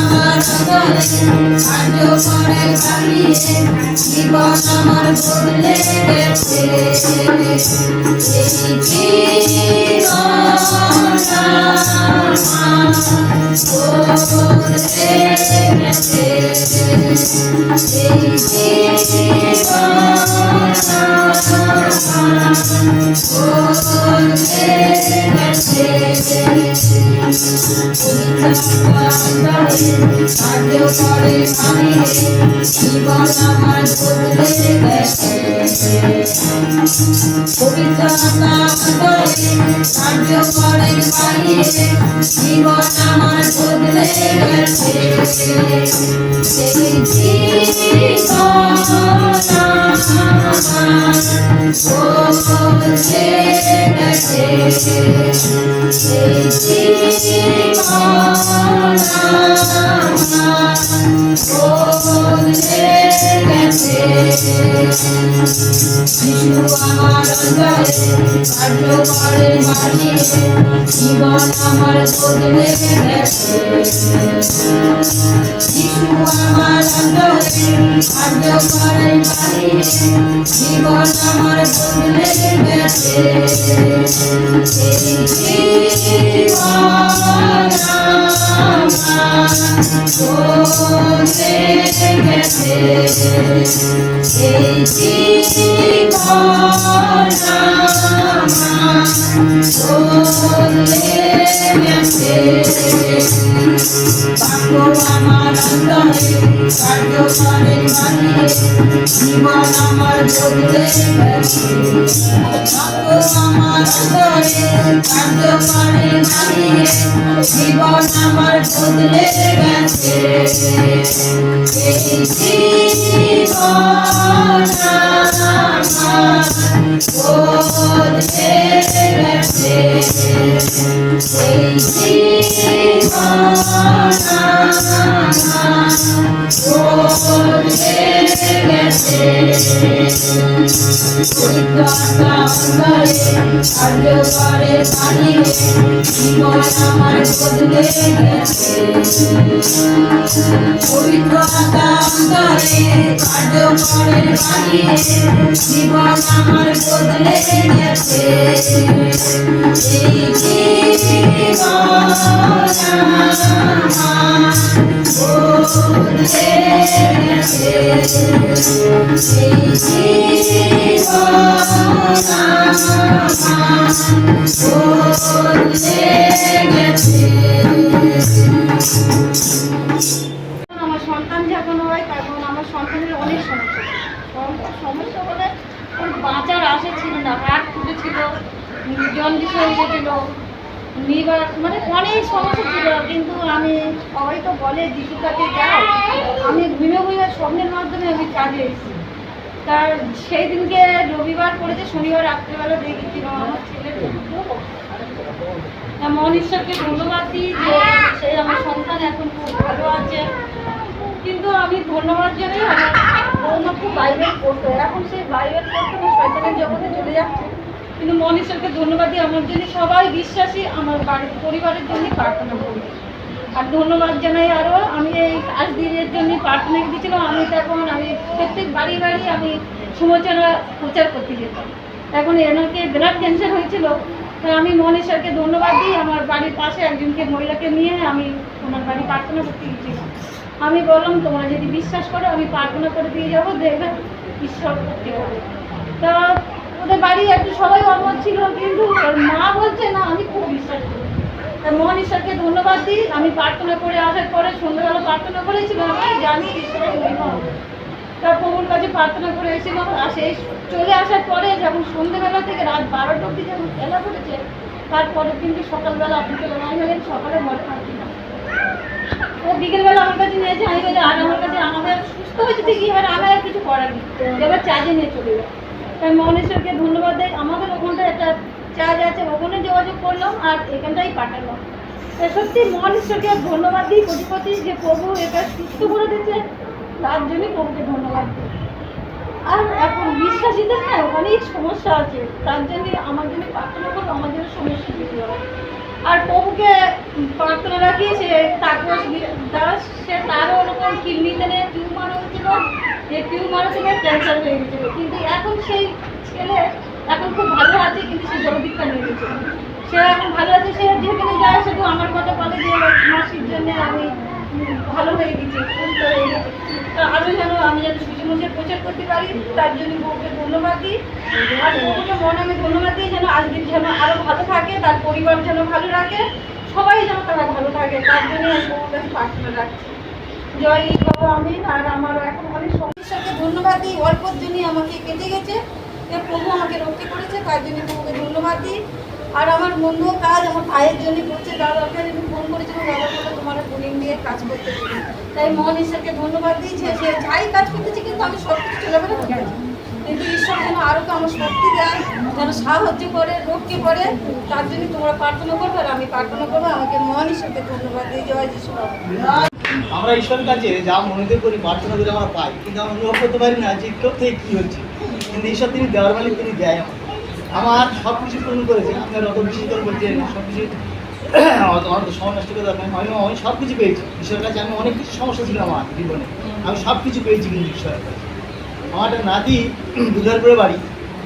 আমার অন্তরে কার্য করে বাড়িয়ে জীবন আমার বদলে গেছে জীবন জীবন আমার বদলে গেছে পবিত্র কার্য করে বাড়িয়ে জীবন আমার বদলে গেছে সেই জীবন বদলে গেছে সেই জীবন যিশু আমার অন্তরে কার্য করে বাড়িয়ে জীবন আমার বদলে গেছে যিশু আমার অন্তরে কার্য করে বাড়িয়ে জীবন আমার বদলে গেছে জীবন আমার বদলে গেছে এই জীবন আমার বদলে গেছে বাক্য আমার অন্তরে কার্য করে বানিয়ে জীবন আমার বদলে গেছে বাক্য আমার অন্তরে কার্য করে বানিয়ে জীবন আমার বদলে গেছে এই জীবন এই পবিত্র অন্তরে কার্য করে বানিয়ে জীবন আমার বদলে গেছে এই জীবন বদলে গেছে এই সমস্যা বলে ওর বাঁচার আশা ছিল না হাট ফুটেছিল জন্ডিস হয়ে গেছিল লিভার মানে অনেক সমস্যা ছিল। কিন্তু আমি, সবাই তো বলে যিশুর কাছে যাও, আমি ঘুমে ঘুমে স্বপ্নের মাধ্যমে আমি কাজে এসেছি। তার সেই দিনকে রবিবার করেছে শনিবার রাত্রিবেলা দেখেছিল আমার ছেলের মন ঈশ্বরকে ধন্যবাদ দিই যে সেই আমার সন্তান এখন খুব ভালো আছে। কিন্তু আমি ধন্যবাদ জানাই আমার খুব বাইবেল পড়তো এখন সেই বাইবেল পড়তে আমার শয়তানের জগতে চলে যাচ্ছে। কিন্তু মন ঈশ্বরকে ধন্যবাদ দিই আমার জন্য সবাই বিশ্বাসী, আমার বাড়ির পরিবারের জন্য প্রার্থনা করি। আর ধন্যবাদ জানাই আরও আমি এই কাজ দিনের জন্য প্রার্থনা দিয়েছিলাম আমি তখন আমি প্রত্যেক বাড়ি বাড়ি আমি সুমোচনা প্রচার করতে যেতাম। এখন এনাকে ব্লাড ক্যান্সার হয়েছিল, তা আমি মনীশ্বরকে ধন্যবাদ দিই, আমার বাড়ির পাশে একজনকে মহিলাকে নিয়ে আমি ওনার বাড়ি প্রার্থনা করতে গেছিলাম আমি বললাম, তোমরা যদি বিশ্বাস করো, আমি প্রার্থনা করে দিয়ে যাব, দেখবে ঈশ্বর করতে হবে। তা ওদের বাড়ি একটু সবাই অমত ছিল, কিন্তু মা বলছে, না, আমি খুব বিশ্বাস করি। তাই মহান ঈশ্বরকে ধন্যবাদ দিই। আমি প্রার্থনা করে আসার পরে সন্ধ্যাবেলা প্রার্থনা করেছিলাম, আমি জানি ঈশ্বরের হবে। তার প্রভুর কাছে প্রার্থনা করে এসেছিলাম, আর সেই চলে আসার পরে যখন সন্ধ্যেবেলা থেকে রাত বারোটা অব্দি যখন খেলা করেছে তারপরে কিন্তু সকালবেলা আপনি তো রওনা হলেন সকালে ঘরে থাকি না ও বিকেলবেলা আমার কাছে নিয়েছে আমি বলি, আর আমার কাছে আমাদের সুস্থ হয়েছে ঠিকই, এবার আমার আর কিছু করার নেই। এবার চার্জে নিয়ে চলে যাবে তাই মহনেশ্বরকে ধন্যবাদ দেয় আমাদের ওখানটা একটা চার্জ আছে, ওখানে যোগাযোগ করলাম আর এখানটাই পাঠালাম। তা সত্যি মহনেশ্বরকে ধন্যবাদ দিই কোটিপতি যে প্রভু এটা সুস্থ করে দিচ্ছে তার জন্যই প্রভুকে ধন্যবাদ দিই। আর এখন বিশ্বাসীদের না অনেক সমস্যা আছে, তার জন্য আমার জন্য প্রার্থনা করব আমার জন্য সমস্যা দূর হয় আর প্রভুকে প্রার্থনা রাখি সে তাপস দ্বারা সে তারও ওরকম কিডনিতে টিউমার হয়েছিল, যে টিউমার থেকে ক্যান্সার হয়ে গেছিল। কিন্তু এখন সেই ছেলে এখন খুব ভালো আছে, কিন্তু সে জলদীক্ষা নিয়ে গেছে। সে এখন ভালো আছে, সে যেখানে যায় শুধু আমার কথা বলে যে, মাসির জন্য আমি ভালো হয়ে গেছি, সুস্থ হয়ে গেছি। তা আরও যেন আমি যেন সুচিমুখের প্রচার করতে পারি, তার জন্য বউকে ধন্যবাদ দিই। আর বউকে মনে আমি ধন্যবাদ দিই যেন যেন আরও ভালো থাকে, তার পরিবার যেন ভালো রাখে, সবাই যেন তারা ভালো থাকে, তার জন্য আমি কাছে প্রার্থনা রাখছি। জয় বাবা আমি আর আমার এখন অনেক সমস্যাকে ধন্যবাদ দিই। অল্পর জন্যই আমাকে কেটে গেছে। এ প্রভু আমাকে রক্ষা করেছে, তার জন্য প্রভুকে ধন্যবাদ দিই। আর আমার বন্ধু কাজ আমার ভাইয়ের জন্য করছে দাদাকে আমি ফোন করেছিলাম দাদা বলে তোমার বোলিং দিয়ে কাজ করতে তাই মোহন ঈশ্বরকে ধন্যবাদ দিয়েছে সে যাই কাজ করতেছে কিন্তু আমি সব কিছু করতে পারছি। কিন্তু ঈশ্বর যেন আরও তো আমার শক্তি দেয়, যেন সাহায্য করে, রক্ষে করে, তার জন্য তোমরা প্রার্থনা করবে আর আমি প্রার্থনা করব। আমাকে মোহন ঈশ্বরকে ধন্যবাদ দিই জয় যিশু আমরা ঈশ্বরের কাছে যা মনেতে করি প্রার্থনা করে আমরা পাই, কিন্তু আমরা অনুভব করতে পারি না যে কেউ থেকে কী হচ্ছে। কিন্তু ঈশ্বর তিনি দেওয়ার মালিক তিনি দেয় আমার আমার সব কিছু পূরণ করেছে আপনার অত বেশি করে বলছেন সব কিছু আমার তো সময় নষ্ট করে দরকার। আমি আমি সব কিছু পেয়েছি। ঈশ্বরের কাছে আমি অনেক কিছু সমস্যা ছিল আমার জীবনে। আমি সব কিছু পেয়েছি কিন্তু ঈশ্বরের কাছে। আমার একটা নাতি দুধারপুরে বাড়ি।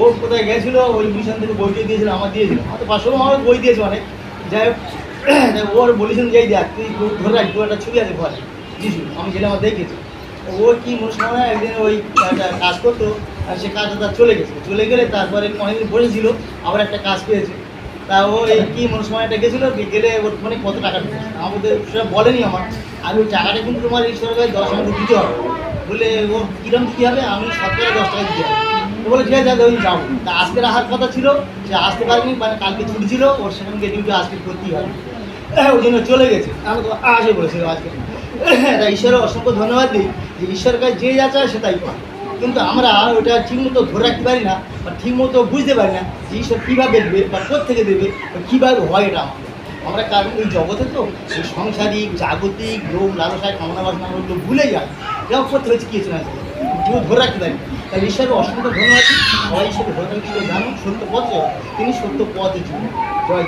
ও কোথায় গেছিল, ওই মিশন থেকে বই দিয়ে দিয়েছিল, আমার দিয়েছিল। আমার তো পাশেও আমার বই দিয়েছে অনেক। যাই হোক ওর বলেছিলেন যে দেখ, তুই ধরে রাখ দু একটা ছবি আছে ঘরে যিশু আমি যেটা আমার দেখেছি। ও কি মনে একদিন ওই একটা কাজ করতো, আর সে কাজটা তার চলে গেছে। চলে গেলে তারপরে অনেকদিন বসেছিল, আবার একটা কাজ পেয়েছে। তা ও এই কি মনসময়টা গেছিল গেলে ওর মানে কত টাকা আমাদের সেটা বলেনি আমার। আমি ওই টাকাটা কিন্তু তোমার কাছে দশ টাকা দিতে হবে। বলে, ও, কিরম কী হবে? আমি সরকারে দশ টাকা দিতে হবে তো বলে, ঠিক আছে, আমি যাব। তা আজকে রাখার কথা ছিল, সে আসতে পারেনি মানে কালকে ছুটি ছিল, ওর সেখানকে ডিউটি আজকে করতেই হবে। ওই জন্য চলে গেছে। আমি তো আসে বলেছিল আজকে। তাই ঈশ্বরের অসংখ্য ধন্যবাদ দিই যে ঈশ্বরের কাছে যে যা চায় সেটাই পায়। কিন্তু আমরা ওটা ঠিকমতো ধরে রাখতে পারি না বা ঠিকমতো বুঝতে পারি না যে ঈশ্বর কীভাবে দেবে বা থেকে দেবে বা কীভাবে হয় এটা আমাদের। আমরা কারণ ওই জগতে তো সেই সাংসারিক, জাগতিক লোক লালসায় কামনা বাসনা ওগুলো ভুলে যায় যাও করতে হয়েছে কিছু না কেউ ধরে রাখতে পারি তাই ঈশ্বরের অসংখ্য ধন্যবাদ। সবাই ঈশ্বরের ধরে রাখতে জানুন সত্য পথে তিনি সত্য পথে জয়।